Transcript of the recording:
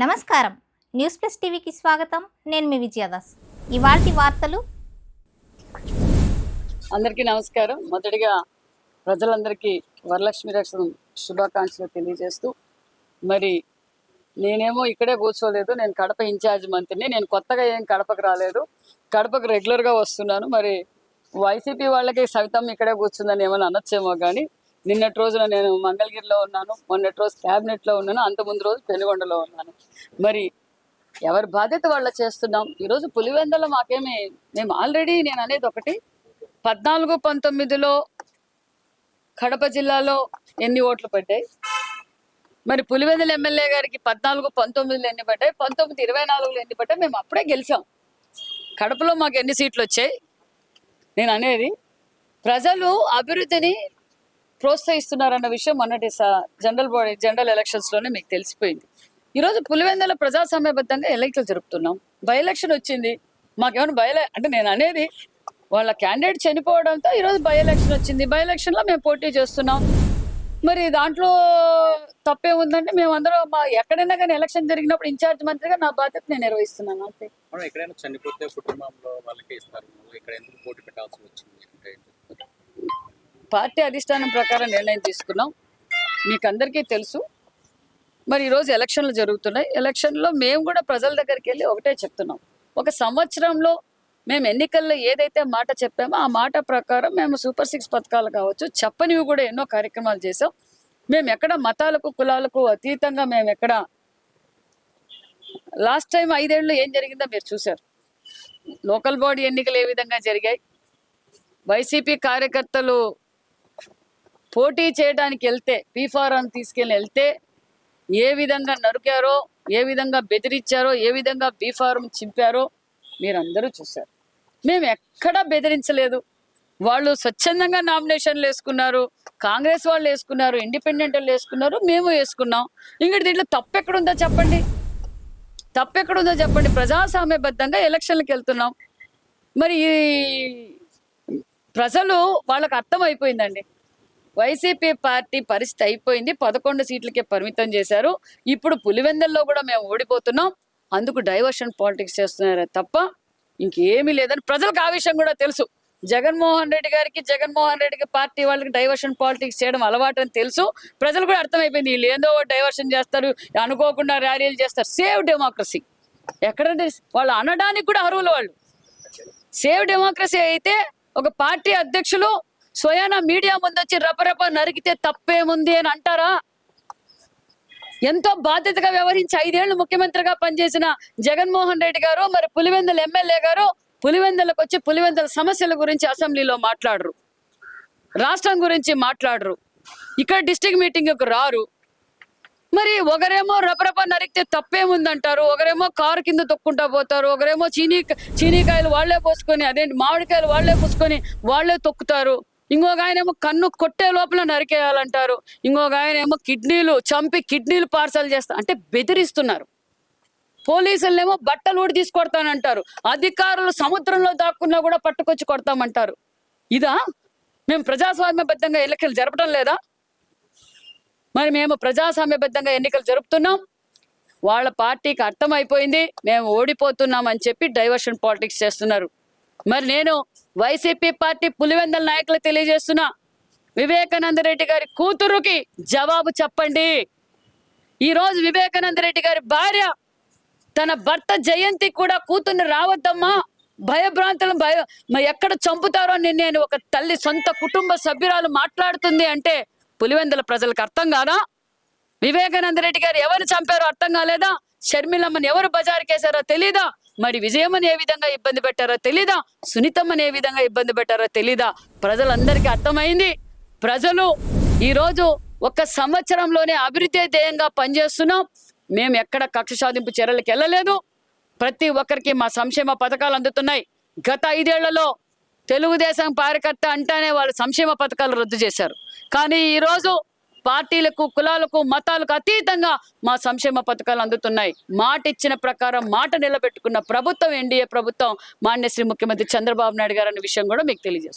నమస్కారం. News plus టీవీకి స్వాగతం. నేను మీ విజయదాస్. ఇవాల్టి వార్తలు? అందరికీ నమస్కారం. మొదటిగా ప్రజలందరికీ వరలక్ష్మి రక్షణ శుభాకాంక్షలు తెలియజేస్తూ మరి నేనేమో ఇక్కడే కూర్చోలేదు. నేను కడప ఇన్ఛార్జ్ మంత్రిని. నేను కొత్తగా ఏం కడపకు రాలేదు. కడపకు రెగ్యులర్గా వస్తున్నాను. మరి వైసీపీ వాళ్ళకి సవితం ఇక్కడే కూర్చుందని ఏమైనా అనొచ్చేమో కానీ నిన్నటి రోజున నేను మంగళగిరిలో ఉన్నాను మొన్నటి రోజు క్యాబినెట్లో ఉన్నాను అంత ముందు రోజు పెనుగొండలో ఉన్నాను. మరి ఎవరి బాధ్యత వాళ్ళ చేస్తున్నాం? ఈరోజు పులివెందల మాకేమి మేము ఆల్రెడీ నేను అనేది ఒకటి. పద్నాలుగు పంతొమ్మిదిలో కడప జిల్లాలో ఎన్ని ఓట్లు పడ్డాయి? మరి పులివెందుల ఎమ్మెల్యే గారికి పద్నాలుగు పంతొమ్మిదిలో ఎన్ని పడ్డాయి? పంతొమ్మిది ఇరవై నాలుగులో ఎన్ని పడ్డాయి? మేము అప్పుడే గెలిచాం. కడపలో మాకు ఎన్ని సీట్లు వచ్చాయి? నేను అనేది ప్రజలు అభివృద్ధిని ప్రోత్సహిస్తున్నారన్న విషయం మొన్నటి జనరల్ బాడీ జనరల్ ఎలక్షన్స్లోనే మీకు తెలిసిపోయింది. ఈరోజు పులివెందుల ప్రజాస్వామ్యబద్ధంగా ఎన్నికలు జరుపుతున్నాం. బై ఎలక్షన్ వచ్చింది. మాకేమైనా బై అంటే నేను అనేది వాళ్ళ క్యాండిడేట్ చనిపోవడంతో ఈరోజు బై ఎలక్షన్ వచ్చింది. బై ఎలక్షన్లో మేము పోటీ చేస్తున్నాం. మరి దాంట్లో తప్పే ఉందంటే మేము అందరం మా ఎక్కడైనా కానీ ఎలక్షన్ జరిగినప్పుడు ఇన్ఛార్జ్ మంత్రిగా నా బాధ్యత నేను నిర్వహిస్తున్నాను అంతే. ఎక్కడైనా చనిపోతే కుటుంబంలో వాళ్ళకి ఇస్తారు. ఇక్కడ ఎందుకు పోటీ పెట్టాల్సి వచ్చింది. అంటే పార్టీ అధిష్టానం ప్రకారం నిర్ణయం తీసుకున్నాం. మీకు అందరికీ తెలుసు. మరి ఈరోజు ఎలక్షన్లు జరుగుతున్నాయి. ఎలక్షన్లో మేము కూడా ప్రజల దగ్గరికి వెళ్ళి ఒకటే చెప్తున్నాం. ఒక సంవత్సరంలో మేము ఎన్నికల్లో ఏదైతే మాట చెప్పామో ఆ మాట ప్రకారం మేము సూపర్ సిక్స్ పథకాలు కావచ్చు చెప్పనివి కూడా ఎన్నో కార్యక్రమాలు చేసాం మేము ఎక్కడ మతాలకు కులాలకు అతీతంగా మేము ఎక్కడ లాస్ట్ టైం ఐదేళ్ళు ఏం జరిగిందో మీరు చూశారు. లోకల్ బాడీ ఎన్నికలు ఏ విధంగా జరిగాయి? వైసీపీ కార్యకర్తలు పోటీ చేయడానికి వెళ్తే పీఫారం తీసుకెళ్ళి వెళ్తే ఏ విధంగా నరికారో ఏ విధంగా బెదిరించారో ఏ విధంగా బీఫారం చింపారో మీరందరూ చూశారు. మేము ఎక్కడా బెదిరించలేదు. వాళ్ళు స్వచ్ఛందంగా నామినేషన్లు వేసుకున్నారు కాంగ్రెస్ వాళ్ళు వేసుకున్నారు ఇండిపెండెంట్ వాళ్ళు వేసుకున్నారు మేము వేసుకున్నాం. ఇంకటి దీంట్లో తప్పెక్కడుందో చెప్పండి. తప్పెక్కడుందో చెప్పండి. ప్రజాస్వామ్యబద్ధంగా ఎలక్షన్లకు వెళ్తున్నాం. మరి ఈ ప్రజలు వాళ్ళకు అర్థం అయిపోయిందండి వైసీపీ పార్టీ పరిస్థితి అయిపోయింది. పదకొండు సీట్లకే పరిమితం చేశారు. ఇప్పుడు పులివెందల్లో కూడా మేము ఓడిపోతున్నాం. అందుకు డైవర్షన్ పాలిటిక్స్ చేస్తున్నారే తప్ప ఇంకేమీ లేదని ప్రజలకు ఆ విషయం కూడా తెలుసు. జగన్మోహన్ రెడ్డి గారికి జగన్మోహన్ రెడ్డికి పార్టీ వాళ్ళకి డైవర్షన్ పాలిటిక్స్ చేయడం అలవాటు అని తెలుసు. ప్రజలు కూడా అర్థమైపోయింది. వీళ్ళు ఏందో డైవర్షన్ చేస్తారు అనుకోకుండా ర్యాలీలు చేస్తారు. Save democracy. ఎక్కడంటే వాళ్ళు అనడానికి కూడా అర్హులు వాళ్ళు. సేవ్ డెమోక్రసీ అయితే ఒక పార్టీ అధ్యక్షులు స్వయాన మీడియా ముందు వచ్చి రపరప నరికితే తప్పేముంది అని అంటారా? ఎంతో బాధ్యతగా వ్యవహరించి ఐదేళ్ళు ముఖ్యమంత్రిగా పనిచేసిన జగన్మోహన్ రెడ్డి గారు మరి పులివెందుల ఎమ్మెల్యే గారు పులివెందులకు వచ్చి పులివెందుల సమస్యల గురించి అసెంబ్లీలో మాట్లాడరు. రాష్ట్రం గురించి మాట్లాడరు. ఇక్కడ డిస్టిక్ మీటింగ్కి రారు. మరి ఒకరేమో రపరప నరికితే తప్పేముందంటారు? ఒకరేమో కారు కింద తొక్కుంటా పోతారు. ఒకరేమో చీనీ చీనీకాయలు వాళ్ళే పోసుకొని అదేంటి మామిడికాయలు వాళ్ళే పోసుకొని వాళ్ళే తొక్కుతారు. ఇంకొక ఆయన ఏమో కన్ను కొట్టే లోపల నరికేయాలంటారు. ఇంకొక ఆయన ఏమో కిడ్నీలు చంపి కిడ్నీలు పార్సల్ చేస్తా అంటే బెదిరిస్తున్నారు. పోలీసులనేమో బట్టలు ఊడి తీసుకొడతానంటారు. అధికారులు సముద్రంలో దాక్కున్నా కూడా పట్టుకొచ్చి కొడతామంటారు. ఇదా? మేము ప్రజాస్వామ్యబద్ధంగా ఎన్నికలు జరపడం లేదా? మరి మేము ప్రజాస్వామ్యబద్ధంగా ఎన్నికలు జరుపుతున్నాం. వాళ్ళ పార్టీకి అర్థమైపోయింది. మేము ఓడిపోతున్నాం అని చెప్పి డైవర్షన్ పాలిటిక్స్ చేస్తున్నారు. మరి నేను వైసీపీ పార్టీ పులివెందల నాయకులు తెలియజేస్తున్నా. వివేకానంద రెడ్డి గారి కూతురుకి జవాబు చెప్పండి. ఈరోజు వివేకానంద రెడ్డి గారి భార్య తన భర్త జయంతి కూడా కూతుర్ని రావద్దమ్మా. భయభ్రాంతులు భయ ఎక్కడ చంపుతారో అని నేను ఒక తల్లి సొంత కుటుంబ సభ్యురాలు మాట్లాడుతుంది అంటే పులివెందుల ప్రజలకు అర్థం కాదా? వివేకానంద రెడ్డి గారు ఎవరు చంపారో అర్థం కాలేదా? షర్మిలమ్మని ఎవరు బజారుకేశారో తెలీదా? మరి విజయమ్మని ఏ విధంగా ఇబ్బంది పెట్టారో తెలీదా? సునీతమ్మని ఏ విధంగా ఇబ్బంది పెట్టారో తెలీదా? ప్రజలందరికీ అర్థమైంది. ప్రజలు ఈరోజు ఒక సంవత్సరంలోనే అభివృద్ధి ధ్యేయంగా పనిచేస్తున్నాం. మేము ఎక్కడ కక్ష సాధింపు చర్యలకు వెళ్ళలేదు. ప్రతి ఒక్కరికి మా సంక్షేమ పథకాలు అందుతున్నాయి. గత ఐదేళ్ళలో తెలుగుదేశం కార్యకర్త అంటానే వాళ్ళు సంక్షేమ పథకాలు రద్దు చేశారు. కానీ ఈరోజు పార్టీలకు కులాలకు మతాలకు అతీతంగా మా సంక్షేమ పథకాలు అందుతున్నాయి. మాట ఇచ్చిన ప్రకారం మాట నిలబెట్టుకున్న ప్రభుత్వం ఎన్డీఏ ప్రభుత్వం మాన్య శ్రీ ముఖ్యమంత్రి చంద్రబాబు నాయుడు గారు అనే విషయం కూడా మీకు తెలియజేస్తుంది.